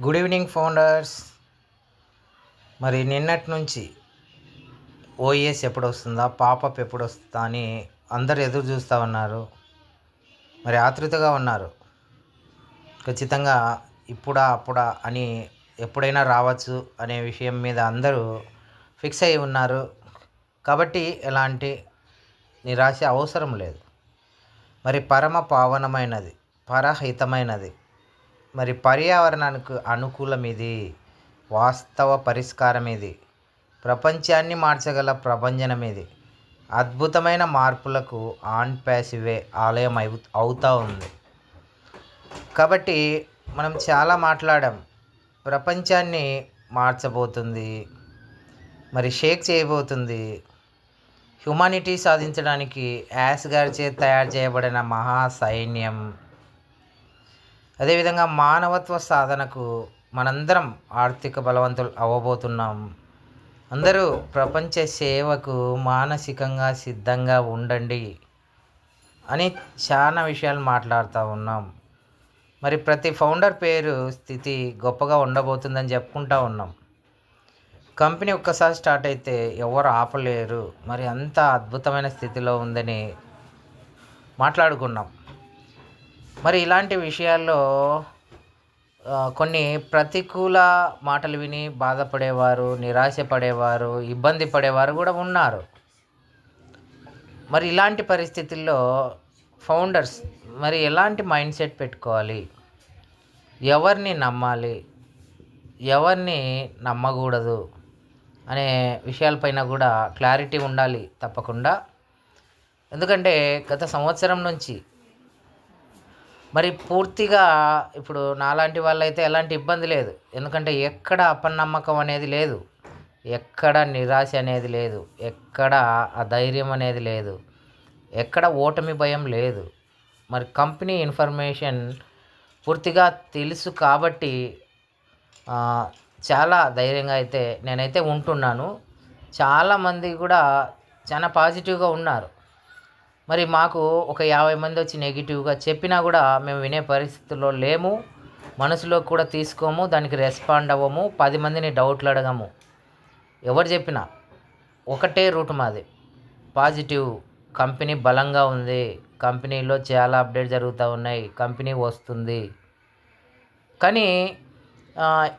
Good evening founders మరి నిన్నటి నుంచి ఓఎస్ ఎప్పుడు వస్తుందా? పాపప్ ఎప్పుడు వస్తుందా అని అందరు ఎదురు చూస్తూ ఉన్నారు. మరి ఆతృతగా ఉన్నారు. ఖచ్చితంగా ఇప్పుడా అప్పుడా అని ఎప్పుడైనా రావచ్చు అనే విషయం మీద అందరూ ఫిక్స్ అయి ఉన్నారు. కాబట్టి ఎలాంటి నిరాశ అవసరం లేదు. మరి పరమ పావనమైనది పరహితమైనది మరి పర్యావరణానికి అనుకూలం ఇది వాస్తవ పరిష్కారం ఇది ప్రపంచాన్ని మార్చగల ప్రభంజనం ఇది అద్భుతమైన మార్పులకు ఆన్ ప్యాసివే ఆలయం అవు అవుతూ ఉంది. కాబట్టి మనం చాలా మాట్లాడాం. ప్రపంచాన్ని మార్చబోతుంది. మరి షేక్ చేయబోతుంది. హ్యుమానిటీ సాధించడానికి యాస్ గారి చేత తయారు చేయబడిన మహా సైన్యం. అదేవిధంగా మానవత్వ సాధనకు మనందరం ఆర్థిక బలవంతులు అవ్వబోతున్నాం. అందరూ ప్రపంచ సేవకు మానసికంగా సిద్ధంగా ఉండండి అని చాలా విషయాలు మాట్లాడుతూ ఉన్నాం. మరి ప్రతి ఫౌండర్ పేరు స్థితి గొప్పగా ఉండబోతుందని చెప్పుకుంటూ ఉన్నాం. కంపెనీ ఒక్కసారి స్టార్ట్ అయితే ఎవరు ఆపలేరు. మరి అంత అద్భుతమైన స్థితిలో ఉందని మాట్లాడుకున్నాం. మరి ఇలాంటి విషయాల్లో కొన్ని ప్రతికూల మాటలు విని బాధపడేవారు నిరాశపడేవారు ఇబ్బంది పడేవారు కూడా ఉన్నారు. మరి ఇలాంటి పరిస్థితుల్లో ఫౌండర్స్ మరి ఎలాంటి మైండ్ సెట్ పెట్టుకోవాలి? ఎవరిని నమ్మాలి? ఎవరిని నమ్మకూడదు? అనే విషయాలపైన కూడా క్లారిటీ ఉండాలి తప్పకుండా. ఎందుకంటే గత సంవత్సరం నుంచి మరి పూర్తిగా ఇప్పుడు నాలాంటి వాళ్ళైతే ఎలాంటి ఇబ్బంది లేదు. ఎందుకంటే ఎక్కడ అపనమ్మకం అనేది లేదు. ఎక్కడ నిరాశ అనేది లేదు. ఎక్కడ అధైర్యం అనేది లేదు. ఎక్కడ ఓటమి భయం లేదు. మరి కంపెనీ ఇన్ఫర్మేషన్ పూర్తిగా తెలుసు కాబట్టి చాలా ధైర్యంగా అయితే నేనైతే ఉంటున్నాను. చాలామంది కూడా చాలా పాజిటివ్గా ఉన్నారు. మరి మాకు ఒక యాభై మంది వచ్చి నెగిటివ్గా చెప్పినా కూడా మేము వినే పరిస్థితుల్లో లేము. మనసులో కూడా తీసుకోము. దానికి రెస్పాండ్ అవ్వము. పది మందిని డౌట్లు అడగము. ఎవరు చెప్పినా ఒకటే రూట్ మాది. పాజిటివ్ కంపెనీ బలంగా ఉంది. కంపెనీలో చాలా అప్డేట్ జరుగుతూ ఉన్నాయి. కంపెనీ వస్తుంది. కానీ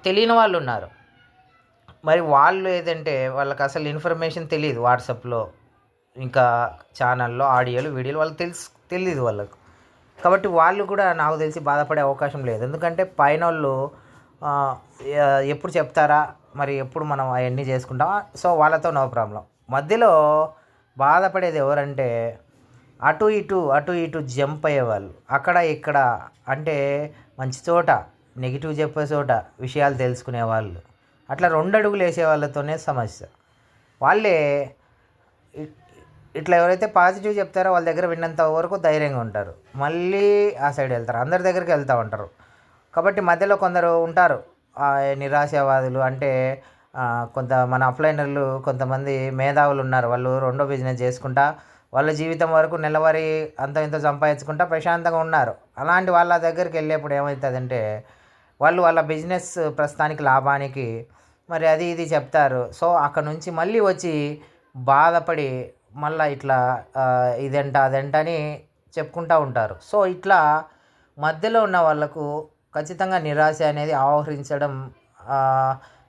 తెలియని వాళ్ళు ఉన్నారు. మరి వాళ్ళు ఏదంటే వాళ్ళకి అసలు ఇన్ఫర్మేషన్ తెలియదు వాట్సాప్లో. ఇంకా ఛానల్లో ఆడియోలు వీడియోలు వాళ్ళకి తెలుసు తెలియదు వాళ్ళకు. కాబట్టి వాళ్ళు కూడా నాకు తెలిసి బాధపడే అవకాశం లేదు. ఎందుకంటే పైన వాళ్ళు ఎప్పుడు చెప్తారా? మరి ఎప్పుడు మనం అవన్నీ చేసుకుంటాం సో వాళ్ళతో నో ప్రాబ్లం. మధ్యలో బాధపడేది ఎవరంటే అటు ఇటు అటు ఇటు జంప్ అయ్యేవాళ్ళు. అక్కడ ఇక్కడ అంటే మంచి చోట నెగిటివ్ చెప్పే చోట విషయాలు తెలుసుకునే వాళ్ళు అట్లా రెండు అడుగులు వేసే వాళ్ళతోనే సమస్య. వాళ్ళే ఇట్లా ఎవరైతే పాజిటివ్ చెప్తారో వాళ్ళ దగ్గర విన్నంత వరకు ధైర్యంగా ఉంటారు. మళ్ళీ ఆ సైడ్ వెళ్తారు. అందరి దగ్గరికి వెళ్తూ ఉంటారు. కాబట్టి మధ్యలో కొందరు ఉంటారు. నిరాశావాదులు అంటే కొంత మన అప్లైనర్లు కొంతమంది మేధావులు ఉన్నారు. వాళ్ళు రెండో బిజినెస్ చేసుకుంటా వాళ్ళ జీవితం వరకు నెలవారీ అంత ఇంత సంపాదించుకుంటా ప్రశాంతంగా ఉన్నారు. అలాంటి వాళ్ళ దగ్గరికి వెళ్ళేప్పుడు ఏమవుతుందంటే వాళ్ళు వాళ్ళ బిజినెస్ ప్రస్తుతానికి లాభానికి మరి అది ఇది చెప్తారు. సో అక్కడ నుంచి మళ్ళీ వచ్చి బాధపడి మళ్ళీ ఇట్లా ఇదంట అదంట అని చెప్పుకుంటూ ఉంటారు. సో ఇట్లా మధ్యలో ఉన్న వాళ్ళకు ఖచ్చితంగా నిరాశ అనేది ఆవరించడం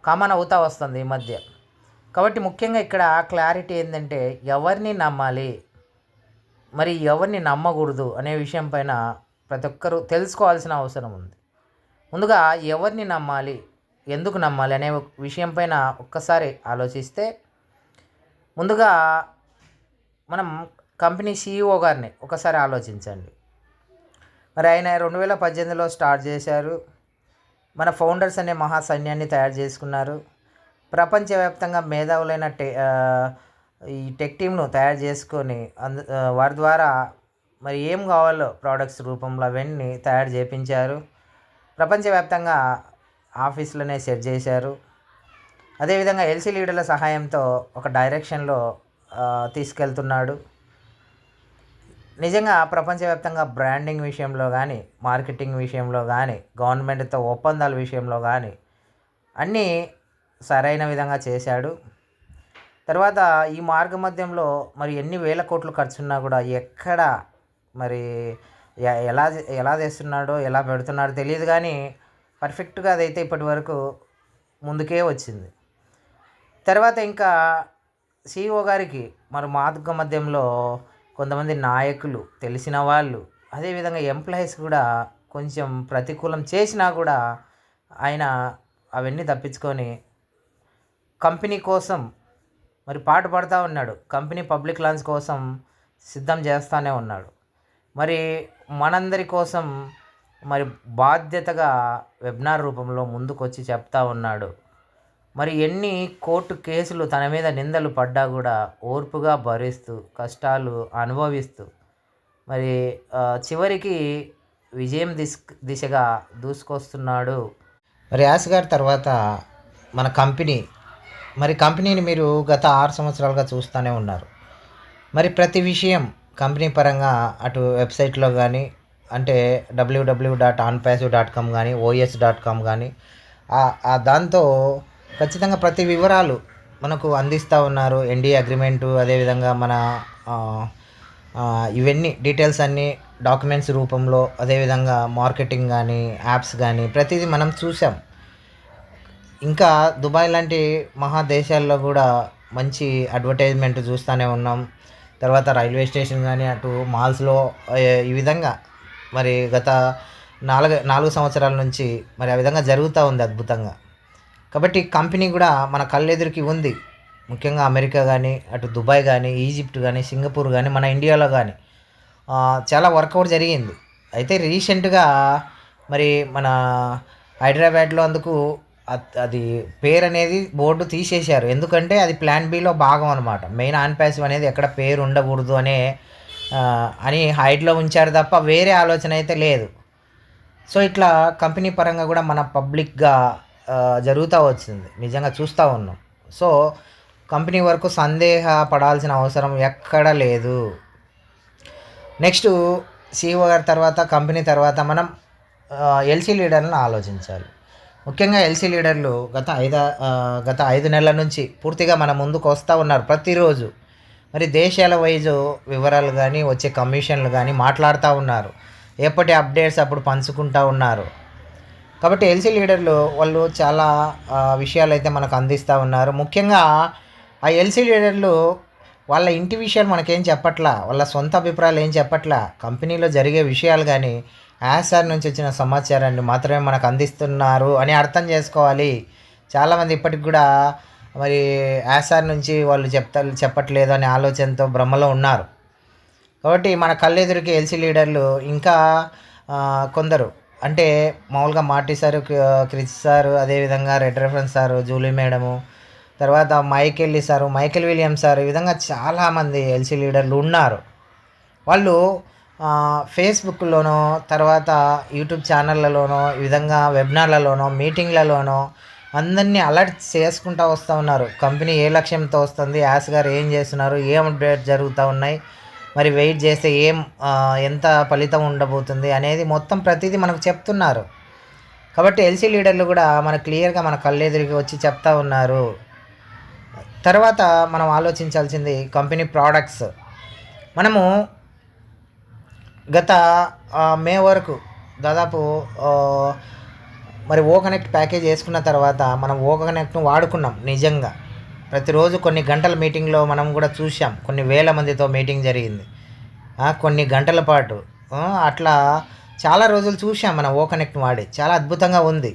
కామన్ అవుతూ వస్తుంది ఈ మధ్య. కాబట్టి ముఖ్యంగా ఇక్కడ క్లారిటీ ఏంటంటే ఎవరిని నమ్మాలి మరి ఎవరిని నమ్మకూడదు అనే విషయం పైన ప్రతి ఒక్కరూ తెలుసుకోవాల్సిన అవసరం ఉంది. ముందుగా ఎవరిని నమ్మాలి ఎందుకు నమ్మాలి అనే విషయం పైన ఒక్కసారి ఆలోచిస్తే ముందుగా మనం కంపెనీ సీఈఓ గారిని ఒకసారి ఆలోచించండి. మరి ఆయన రెండు వేల పద్దెనిమిదిలో స్టార్ట్ చేశారు. మన ఫౌండర్స్ అనే మహా సైన్యాన్ని తయారు చేసుకున్నారు. ప్రపంచవ్యాప్తంగా మేధావులైన టె ఈ టెక్ టీమ్ను తయారు చేసుకొని అందు వారి ద్వారా మరి ఏం కావాలో ప్రోడక్ట్స్ రూపంలో అవన్నీ తయారు చేపించారు. ప్రపంచవ్యాప్తంగా ఆఫీసులనే సెట్ చేశారు. అదేవిధంగా ఎల్సీ లీడర్ల సహాయంతో ఒక డైరెక్షన్లో తీసుకెళ్తున్నాడు. నిజంగా ప్రపంచవ్యాప్తంగా బ్రాండింగ్ విషయంలో కానీ మార్కెటింగ్ విషయంలో కానీ గవర్నమెంట్తో ఒప్పందాల విషయంలో కానీ అన్నీ సరైన విధంగా చేశాడు. తర్వాత ఈ మార్గ మధ్యంలో మరి ఎన్ని వేల కోట్లు ఖర్చున్నా కూడా ఎక్కడ మరి ఎలా ఎలా చేస్తున్నాడో ఎలా పెడుతున్నాడో తెలియదు కానీ పర్ఫెక్ట్గా అదైతే ఇప్పటి వరకు ముందుకే వచ్చింది. తర్వాత ఇంకా సిఇఓ గారికి మరి మార్గ మధ్యంలో కొంతమంది నాయకులు తెలిసిన వాళ్ళు అదేవిధంగా ఎంప్లాయీస్ కూడా కొంచెం ప్రతికూలం చేసినా కూడా ఆయన అవన్నీ తప్పించుకొని కంపెనీ కోసం మరి పాటు పడుతూ ఉన్నాడు. కంపెనీ పబ్లిక్ లాంచ్ కోసం సిద్ధం చేస్తూనే ఉన్నాడు. మరి మనందరి కోసం మరి బాధ్యతగా వెబినార్ రూపంలో ముందుకొచ్చి చెప్తా ఉన్నాడు. మరి ఎన్ని కోర్టు కేసులు తన మీద నిందలు పడ్డా కూడా ఓర్పుగా భరిస్తూ కష్టాలు అనుభవిస్తూ మరి చివరికి విజయం దిశ దిశగా దూసుకొస్తున్నాడు. మరి యాస్ గారి తర్వాత మన కంపెనీ మరి కంపెనీని మీరు గత ఆరు సంవత్సరాలుగా చూస్తూనే ఉన్నారు. మరి ప్రతి విషయం కంపెనీ పరంగా అటు వెబ్సైట్లో కానీ అంటే WWW dot Onpassive dot com కానీ ఓఎస్ డాట్ కామ్ కానీ దాంతో ఖచ్చితంగా ప్రతి వివరాలు మనకు అందిస్తూ ఉన్నారు. ఎన్డీ అగ్రిమెంటు అదేవిధంగా మన ఇవన్నీ డీటెయిల్స్ అన్నీ డాక్యుమెంట్స్ రూపంలో అదేవిధంగా మార్కెటింగ్ కానీ యాప్స్ కానీ ప్రతిదీ మనం చూసాం. ఇంకా దుబాయ్ లాంటి మహాదేశాల్లో కూడా మంచి అడ్వర్టైజ్మెంట్ చూస్తూనే ఉన్నాం. తర్వాత రైల్వే స్టేషన్ కానీ అటు మాల్స్లో ఈ విధంగా మరి గత నాలుగు నాలుగు సంవత్సరాల నుంచి మరి ఆ విధంగా జరుగుతూ ఉంది అద్భుతంగా. కాబట్టి కంపెనీ కూడా మన కళ్ళెదురికి ఉంది. ముఖ్యంగా అమెరికా కానీ అటు దుబాయ్ కానీ ఈజిప్ట్ కానీ సింగపూర్ కానీ మన ఇండియాలో కానీ చాలా వర్కౌట్ జరిగింది. అయితే రీసెంట్గా మరి మన హైదరాబాద్లో అందుకు అది పేరు అనేది బోర్డు తీసేశారు. ఎందుకంటే అది ప్లాన్ బిలో భాగం అనమాట మెయిన్ ఆన్ ప్యాసివ్ అనేది ఎక్కడ పేరు ఉండకూడదు అనే అని హైడ్లో ఉంచారు తప్ప వేరే ఆలోచన అయితే లేదు. సో ఇట్లా కంపెనీ పరంగా కూడా మన పబ్లిక్గా జరుగుతూ వచ్చింది. నిజంగా చూస్తూ ఉన్నాం. సో కంపెనీ వరకు సందేహ పడాల్సిన అవసరం ఎక్కడ లేదు. నెక్స్ట్ సిఇఓ గారి తర్వాత కంపెనీ తర్వాత మనం ఎల్సీ లీడర్లను ఆలోచించాలి. ముఖ్యంగా ఎల్సీ లీడర్లు గత ఐదు గత ఐదు నెలల నుంచి పూర్తిగా మన ముందుకు వస్తూ ఉన్నారు ప్రతిరోజు. మరి దేశాల వైజు వివరాలు కానీ వచ్చే కమిషన్లు కానీ మాట్లాడుతూ ఉన్నారు. ఎప్పటి అప్డేట్స్ అప్పుడు పంచుకుంటూ ఉన్నారు. కాబట్టి ఎల్సీ లీడర్లు వాళ్ళు చాలా విషయాలు అయితే మనకు అందిస్తూ ఉన్నారు. ముఖ్యంగా ఆ ఎల్సీ లీడర్లు వాళ్ళ ఇంటి విషయాలు మనకేం చెప్పట్లా వాళ్ళ సొంత అభిప్రాయాలు ఏం చెప్పట్లా కంపెనీలో జరిగే విషయాలు కానీ యాసార్ నుంచి వచ్చిన సమాచారాన్ని మాత్రమే మనకు అందిస్తున్నారు అని అర్థం చేసుకోవాలి. చాలామంది ఇప్పటికి కూడా మరి యాసార్ నుంచి వాళ్ళు చెప్తా చెప్పట్లేదు అనే ఆలోచనతో భ్రమలో ఉన్నారు. కాబట్టి మన కళ్ళెదురికి ఎల్సీ లీడర్లు ఇంకా కొందరు అంటే మామూలుగా మార్టీ సార్ క- సార్ సారు అదేవిధంగా red reference sir Julie madam తర్వాత మైకెల్లీ సారు మైకెల్ విలియమ్ సార్ ఈ విధంగా చాలామంది ఎల్సీ లీడర్లు ఉన్నారు. వాళ్ళు ఫేస్బుక్లోనో తర్వాత యూట్యూబ్ ఛానళ్ళలోనో ఈ విధంగా వెబినార్లలోనో మీటింగ్లలోనో అందరినీ అలర్ట్ చేసుకుంటూ వస్తూ ఉన్నారు. కంపెనీ ఏ లక్ష్యంతో వస్తుంది యాస్ గారు ఏం చేస్తున్నారు ఏం అప్డేట్ జరుగుతూ ఉన్నాయి మరి వెయిట్ చేస్తే ఏం ఎంత ఫలితం ఉండబోతుంది అనేది మొత్తం ప్రతిదీ మనకు చెప్తున్నారు. కాబట్టి ఎల్సీ లీడర్లు కూడా మన క్లియర్గా మన కళ్ళెదురికి వచ్చి చెప్తా ఉన్నారు. తర్వాత మనం ఆలోచించాల్సింది కంపెనీ ప్రోడక్ట్స్. మనము గత మే వరకు దాదాపు మరి ఓ కనెక్ట్ ప్యాకేజ్ వేసుకున్న తర్వాత మనం ఓ కనెక్ట్ను వాడుకున్నాం నిజంగా. ప్రతిరోజు కొన్ని గంటల మీటింగ్లో మనం కూడా చూసాం కొన్ని వేల మందితో మీటింగ్ జరిగింది. కొన్ని గంటల పాటు అట్లా చాలా రోజులు చూసాం మనం ఓ కనెక్ట్ వాడి. చాలా అద్భుతంగా ఉంది.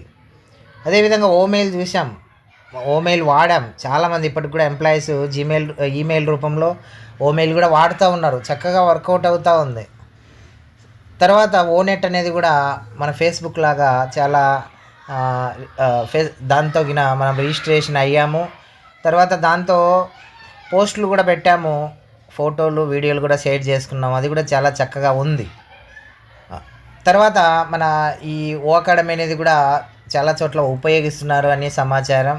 అదేవిధంగా ఓమెయిల్ చూసాం ఓమెయిల్ వాడాం. చాలామంది ఇప్పటికి కూడా ఎంప్లాయీస్ జీమెయిల్ ఈమెయిల్ రూపంలో ఓమెయిల్ కూడా వాడుతూ ఉన్నారు. చక్కగా వర్కౌట్ అవుతూ ఉంది. తర్వాత ఓనెట్ అనేది కూడా మన ఫేస్బుక్ లాగా చాలా ఫే దాంతో మనం రిజిస్ట్రేషన్ అయ్యాము. తర్వాత దాంతో పోస్టులు కూడా పెట్టాము. ఫోటోలు వీడియోలు కూడా షేర్ చేసుకున్నాము అది కూడా చాలా చక్కగా ఉంది. తర్వాత మన ఈ ఓ అకాడమీ అనేది కూడా చాలా చోట్ల ఉపయోగిస్తున్నారు అనే సమాచారం.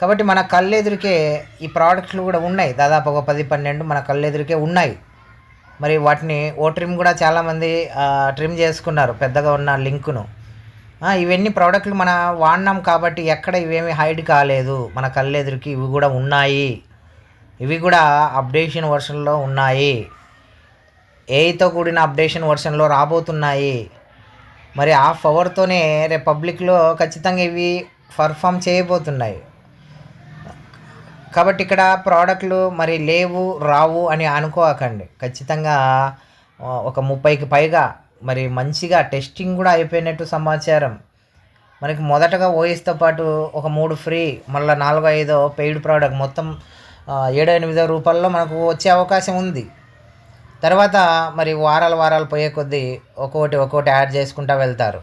కాబట్టి మన కళ్ళెదురికే ఈ ప్రోడక్ట్లు కూడా ఉన్నాయి. దాదాపు ఒక పది పన్నెండు మన కళ్ళెదురికే ఉన్నాయి. మరి వాటిని ఓ ట్రిమ్ కూడా చాలామంది ట్రిమ్ చేసుకున్నారు. పెద్దగా ఉన్న లింకును. ఇవన్నీ ప్రోడక్ట్లు మన వాడినాం కాబట్టి ఎక్కడ ఇవేమి హైడ్ కాలేదు. మన కళ్ళెదురికి ఇవి కూడా ఉన్నాయి. ఇవి కూడా అప్డేషన్ వర్షన్లో ఉన్నాయి. ఏఐతో కూడిన అప్డేషన్ వర్షన్లో రాబోతున్నాయి. మరి హాఫ్ అవర్తోనే రేపు పబ్లిక్లో ఖచ్చితంగా ఇవి పర్ఫామ్ చేయబోతున్నాయి. కాబట్టి ఇక్కడ ప్రోడక్ట్లు మరి లేవు రావు అని అనుకోకండి. ఖచ్చితంగా ఒక ముప్పైకి పైగా మరి మంచిగా టెస్టింగ్ కూడా అయిపోయినట్టు సమాచారం. మనకి మొదటగా ఓఎస్తో పాటు ఒక మూడు ఫ్రీ మళ్ళీ నాలుగో ఐదో పెయిడ్ ప్రోడక్ట్ మొత్తం ఏడో ఎనిమిదో రూపాయల్లో మనకు వచ్చే అవకాశం ఉంది. తర్వాత మరి వారాలు వారాలు పోయే కొద్దీ ఒక్కొక్కటి ఒక్కొక్కటి యాడ్ చేసుకుంటూ వెళ్తారు.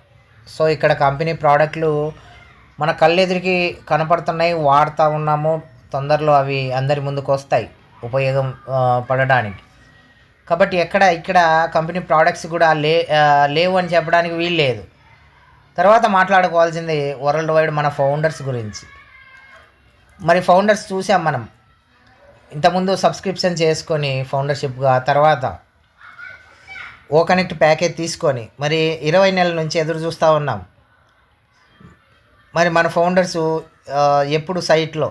సో ఇక్కడ కంపెనీ ప్రోడక్ట్లు మన కళ్ళెదురికి కనపడుతున్నాయి వాడుతూ ఉన్నాము తొందరలో అవి అందరి ముందుకు వస్తాయి ఉపయోగం పడడానికి కాబట్టి ఎక్కడ ఇక్కడ కంపెనీ ప్రోడక్ట్స్ కూడా లే లేవు అని చెప్పడానికి వీలు లేదు. తర్వాత మాట్లాడుకోవాల్సింది వరల్డ్ వైడ్ మన ఫౌండర్స్ గురించి. మరి ఫౌండర్స్ చూసాం మనం. ఇంతకుముందు సబ్స్క్రిప్షన్ చేసుకొని ఫౌండర్షిప్గా తర్వాత ఓ కనెక్ట్ ప్యాకేజ్ తీసుకొని మరి ఇరవై నెలల నుంచి ఎదురు చూస్తూ ఉన్నాం. మరి మన ఫౌండర్స్ ఎప్పుడు సైట్లో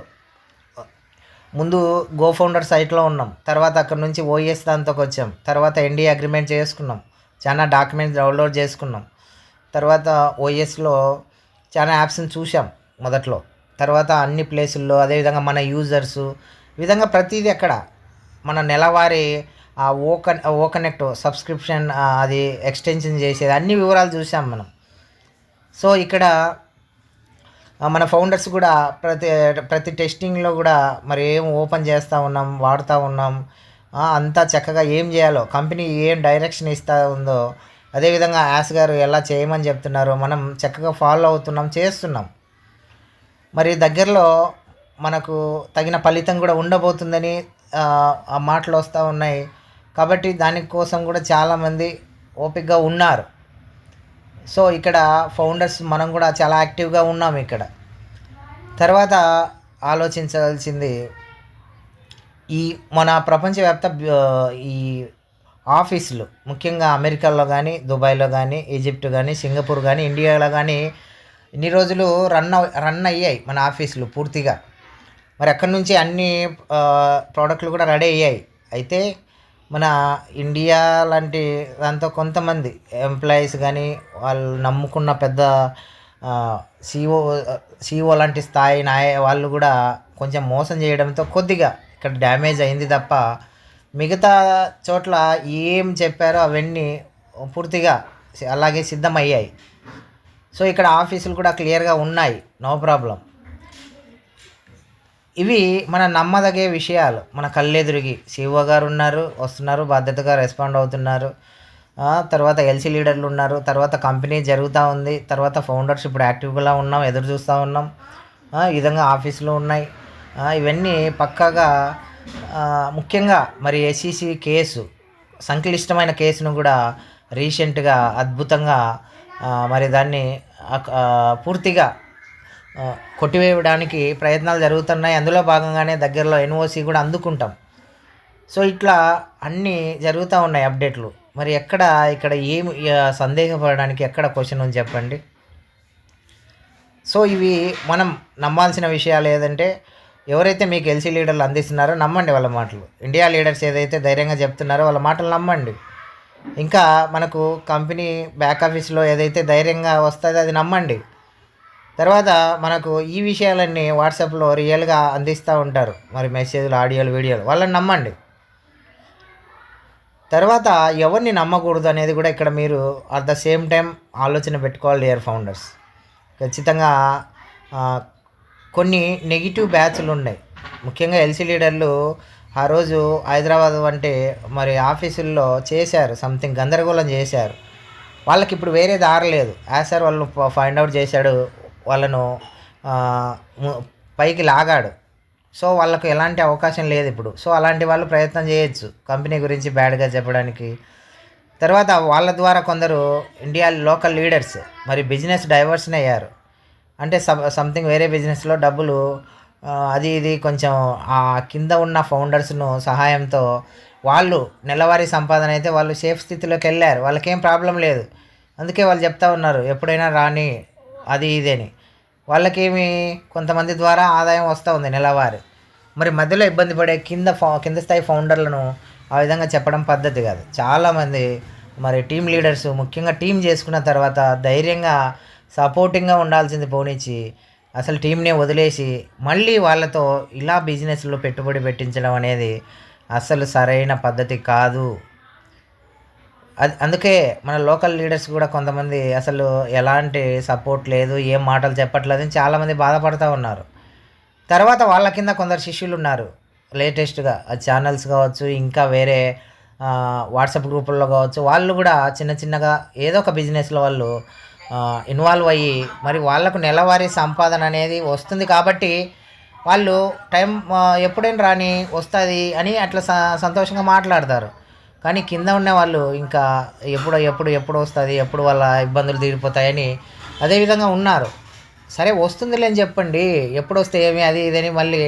ముందు గో ఫౌండర్ సైట్లో ఉన్నాం. తర్వాత అక్కడ నుంచి ఓఎస్ దాంతోకి వచ్చాం. తర్వాత ఎన్డీ అగ్రిమెంట్ చేసుకున్నాం. చాలా డాక్యుమెంట్స్ డౌన్లోడ్ చేసుకున్నాం. తర్వాత ఓఎస్లో చాలా యాప్స్ని చూసాం మొదట్లో. తర్వాత అన్ని ప్లేసుల్లో అదేవిధంగా మన యూజర్స్ విధంగా ప్రతిదీ అక్కడ. మన నెలవారీ ఆ ఓ కన్ ఓ కనెక్ట్ సబ్స్క్రిప్షన్ అది ఎక్స్టెన్షన్ చేసేది అన్ని వివరాలు చూసాం మనం. సో ఇక్కడ మన ఫౌండర్స్ కూడా ప్రతి ప్రతి టెస్టింగ్లో కూడా మరి ఏం ఓపెన్ చేస్తూ ఉన్నాం వాడుతూ ఉన్నాం అంతా చక్కగా ఏం చేయాలో కంపెనీ ఏం డైరెక్షన్ ఇస్తూ ఉందో అదేవిధంగా యాస్ గారు ఎలా చేయమని చెప్తున్నారో మనం చక్కగా ఫాలో అవుతున్నాం చేస్తున్నాం. మరి దగ్గరలో మనకు తగిన ఫలితం కూడా ఉండబోతుందని ఆ, ఆ మాటలు వస్తూ ఉన్నాయి. కాబట్టి దానికోసం కూడా చాలామంది ఓపికగా ఉన్నారు. సో ఇక్కడ ఫౌండర్స్ మనం కూడా చాలా యాక్టివ్గా ఉన్నాం ఇక్కడ. తర్వాత ఆలోచించాల్సింది ఈ మన ప్రపంచవ్యాప్త ఈ ఆఫీసులు ముఖ్యంగా అమెరికాలో కానీ దుబాయ్లో కానీ ఈజిప్ట్ కానీ సింగపూర్ కానీ ఇండియాలో కానీ ఇన్ని రోజులు రన్ అవ్- రన్ అయ్యాయి మన ఆఫీసులు పూర్తిగా. మరి అక్కడి నుంచి అన్ని ప్రోడక్ట్లు కూడా రెడీ అయ్యాయి. అయితే మన ఇండియా లాంటి దాంతో కొంతమంది ఎంప్లాయీస్ కానీ వాళ్ళు నమ్ముకున్న పెద్ద సిఓ సిఓ లాంటి స్థాయి నాయ వాళ్ళు కూడా కొంచెం మోసం చేయడంతో కొద్దిగా ఇక్కడ డ్యామేజ్ అయింది తప్ప మిగతా చోట్ల ఏం చెప్పారో అవన్నీ పూర్తిగా అలాగే సిద్ధమయ్యాయి. సో ఇక్కడ ఆఫీసులు కూడా క్లియర్గా ఉన్నాయి. No problem. ఇవి మన నమ్మదగే విషయాలు. మన కళ్ళెదురుగి సీఓ గారు ఉన్నారు వస్తున్నారు బాధ్యతగా రెస్పాండ్ అవుతున్నారు. తర్వాత ఎల్సీ లీడర్లు ఉన్నారు తర్వాత కంపెనీ జరుగుతూ ఉంది తర్వాత ఫౌండర్స్ ఇప్పుడు యాక్టివ్గా ఉన్నాం ఎదురు చూస్తూ ఉన్నాం. ఈ విధంగా ఆఫీసులు ఉన్నాయి. ఇవన్నీ పక్కాగా ముఖ్యంగా మరి ఎస్ఈసి కేసు సంక్లిష్టమైన కేసును కూడా రీసెంట్గా అద్భుతంగా మరి దాన్ని పూర్తిగా కొట్టివేయడానికి ప్రయత్నాలు జరుగుతున్నాయి. అందులో భాగంగానే దగ్గరలో ఎన్ఓసి కూడా అందుకుంటాం. సో ఇట్లా అన్నీ జరుగుతూ ఉన్నాయి అప్డేట్లు. మరి ఎక్కడ ఇక్కడ ఏం సందేహపడడానికి ఎక్కడ క్వశ్చన్ ఉంది చెప్పండి? సో ఇవి మనం నమ్మాల్సిన విషయాలు ఏదంటే ఎవరైతే మీకు ఎల్సీ లీడర్లు అందిస్తున్నారో నమ్మండి వాళ్ళ మాటలు. ఇండియా లీడర్స్ ఏదైతే ధైర్యంగా చెప్తున్నారో వాళ్ళ మాటలు నమ్మండి. ఇంకా మనకు కంపెనీ బ్యాక్ ఆఫీస్లో ఏదైతే ధైర్యంగా వస్తుందో అది నమ్మండి. తర్వాత మనకు ఈ విషయాలన్నీ వాట్సాప్లో రియల్గా అందిస్తూ ఉంటారు. మరి మెసేజ్లు ఆడియోలు వీడియోలు వాళ్ళని నమ్మండి. తర్వాత ఎవరిని నమ్మకూడదు అనేది కూడా ఇక్కడ మీరు అట్ ద సేమ్ టైం ఆలోచన పెట్టుకోవాలి డియర్ ఫౌండర్స్. ఖచ్చితంగా కొన్ని నెగిటివ్ బ్యాచ్లు ఉన్నాయి. ముఖ్యంగా ఎల్సీ లీడర్లు ఆ రోజు హైదరాబాద్ వంటి మరి ఆఫీసుల్లో చేశారు సంథింగ్ గందరగోళం చేశారు. వాళ్ళకి ఇప్పుడు వేరే దారి లేదు. సార్ వాళ్ళు ఫైండ్ అవుట్ చేశాడు వాళ్ళను పైకి లాగాడు. సో వాళ్ళకు ఎలాంటి అవకాశం లేదు ఇప్పుడు. సో అలాంటి వాళ్ళు ప్రయత్నం చేయొచ్చు. కంపెనీ గురించి బ్యాడ్గా చెప్పడానికి. తర్వాత వాళ్ళ ద్వారా కొందరు ఇండియా లోకల్ లీడర్స్ మరి బిజినెస్ డైవర్షన్ అయ్యారు. అంటే సంథింగ్ వేరే బిజినెస్లో డబ్బులు అది ఇది కొంచెం ఆ కింద ఉన్న ఫౌండర్స్ను సహాయంతో వాళ్ళు నెలవారీ సంపాదన అయితే వాళ్ళు సేఫ్ స్థితిలోకి వెళ్ళారు. వాళ్ళకేం ప్రాబ్లం లేదు. అందుకే వాళ్ళు చెప్తా ఉన్నారు ఎప్పుడైనా రాని అది ఇదని. వాళ్ళకేమి కొంతమంది ద్వారా ఆదాయం వస్తూ ఉంది నెలవారి. మరి మధ్యలో ఇబ్బంది పడే కింద ఫౌ కింద స్థాయి ఫౌండర్లను ఆ విధంగా చెప్పడం పద్ధతి కాదు. చాలామంది మరి టీం లీడర్స్ ముఖ్యంగా టీం చేసుకున్న తర్వాత ధైర్యంగా సపోర్టింగ్గా ఉండాల్సింది పోనిచ్చి అసలు టీంనే వదిలేసి మళ్ళీ వాళ్ళతో ఇలా బిజినెస్లో పెట్టుబడి పెట్టించడం అనేది అసలు సరైన పద్ధతి కాదు. అది అందుకే మన లోకల్ లీడర్స్ కూడా కొంతమంది అసలు ఎలాంటి సపోర్ట్ లేదు ఏం మాటలు చెప్పట్లేదు అని చాలామంది బాధపడుతూ ఉన్నారు. తర్వాత వాళ్ళ కింద కొందరు శిష్యులు ఉన్నారు లేటెస్ట్గా ఛానల్స్ కావచ్చు ఇంకా వేరే వాట్సాప్ గ్రూపుల్లో కావచ్చు వాళ్ళు కూడా చిన్న చిన్నగా ఏదో ఒక బిజినెస్లో వాళ్ళు ఇన్వాల్వ్ అయ్యి మరి వాళ్ళకు నెలవారీ సంపాదన అనేది వస్తుంది కాబట్టి వాళ్ళు టైం ఎప్పుడైనా రాని వస్తుంది అని అట్లా స- సంతోషంగా మాట్లాడతారు. కానీ కింద ఉన్న వాళ్ళు ఇంకా ఎప్పుడు ఎప్పుడు ఎప్పుడు వస్తుంది ఎప్పుడు వాళ్ళ ఇబ్బందులు తీరిపోతాయని అదేవిధంగా ఉన్నారు. సరే వస్తుందిలే అని చెప్పండి. ఎప్పుడు వస్తే ఏమి అది ఇదని మళ్ళీ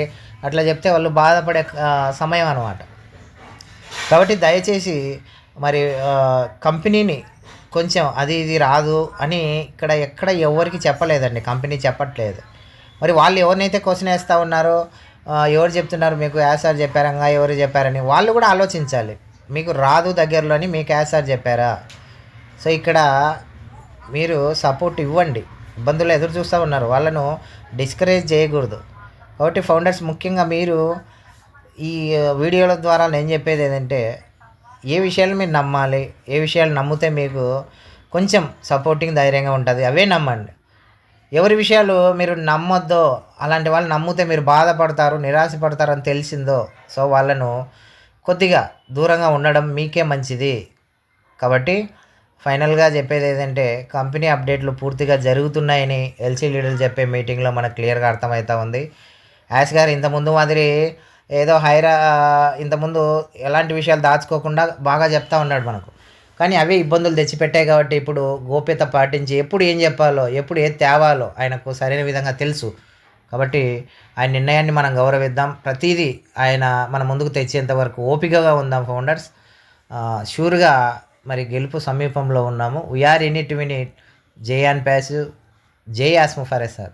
అట్లా చెప్తే వాళ్ళు బాధపడే సమయం అనమాట కాబట్టి దయచేసి మరి కంపెనీని కొంచెం అది ఇది రాదు అని ఇక్కడ ఎక్కడ ఎవరికి చెప్పలేదండి. కంపెనీ చెప్పట్లేదు. మరి వాళ్ళు ఎవరినైతే క్వశ్చన్ వేస్తూ ఉన్నారో ఎవరు చెప్తున్నారు మీకు యాసార్ చెప్పారంగా ఎవరు చెప్పారని వాళ్ళు కూడా ఆలోచించాలి. మీకు రాదు దగ్గరలో అని క్యాసార్ చెప్పారా? సో ఇక్కడ మీరు సపోర్ట్ ఇవ్వండి. ఇబ్బందులు ఎదురు చూస్తూ ఉన్నారు. వాళ్ళను డిస్కరేజ్ చేయకూడదు. కాబట్టి ఫౌండర్స్ ముఖ్యంగా మీరు ఈ వీడియోల ద్వారా నేను చెప్పేది ఏంటంటే ఏ విషయాలు మీరు నమ్మాలి ఏ విషయాలు నమ్మితే మీకు కొంచెం సపోర్టింగ్ ధైర్యంగా ఉంటుంది. అవే నమ్మండి. ఎవరి విషయాలు మీరు నమ్మొద్దో అలాంటి వాళ్ళు నమ్మితే మీరు బాధపడతారు నిరాశపడతారు అని తెలిసిందో సో వాళ్ళను కొద్దిగా దూరంగా ఉండడం మీకే మంచిది. కాబట్టి ఫైనల్గా చెప్పేది ఏంటంటే కంపెనీ అప్డేట్లు పూర్తిగా జరుగుతున్నాయని ఎల్సీ లీడర్లు చెప్పే మీటింగ్లో మనకు క్లియర్గా అర్థమవుతా ఉంది. యాష్ గారు ఇంతకుముందు మాదిరి ఏదో హైరా ఇంతకుముందు ఎలాంటి విషయాలు దాచుకోకుండా బాగా చెప్తా ఉన్నాడు మనకు. కానీ అవే ఇబ్బందులు తెచ్చిపెట్టాయి కాబట్టి ఇప్పుడు గోప్యత పాటించి ఎప్పుడు ఏం చెప్పాలో ఎప్పుడు ఏది తేవాలో ఆయనకు సరైన విధంగా తెలుసు. కాబట్టి ఆయన నిర్ణయాన్ని మనం గౌరవిద్దాం. ప్రతిదీ ఆయన మన ముందుకు తెచ్చేంత వరకు ఓపికగా ఉందాం ఫౌండర్స్. షూర్గా మరి గెలుపు సమీపంలో ఉన్నాము. We're in it win it and pass జై ఆస్ము ఫర్ సార్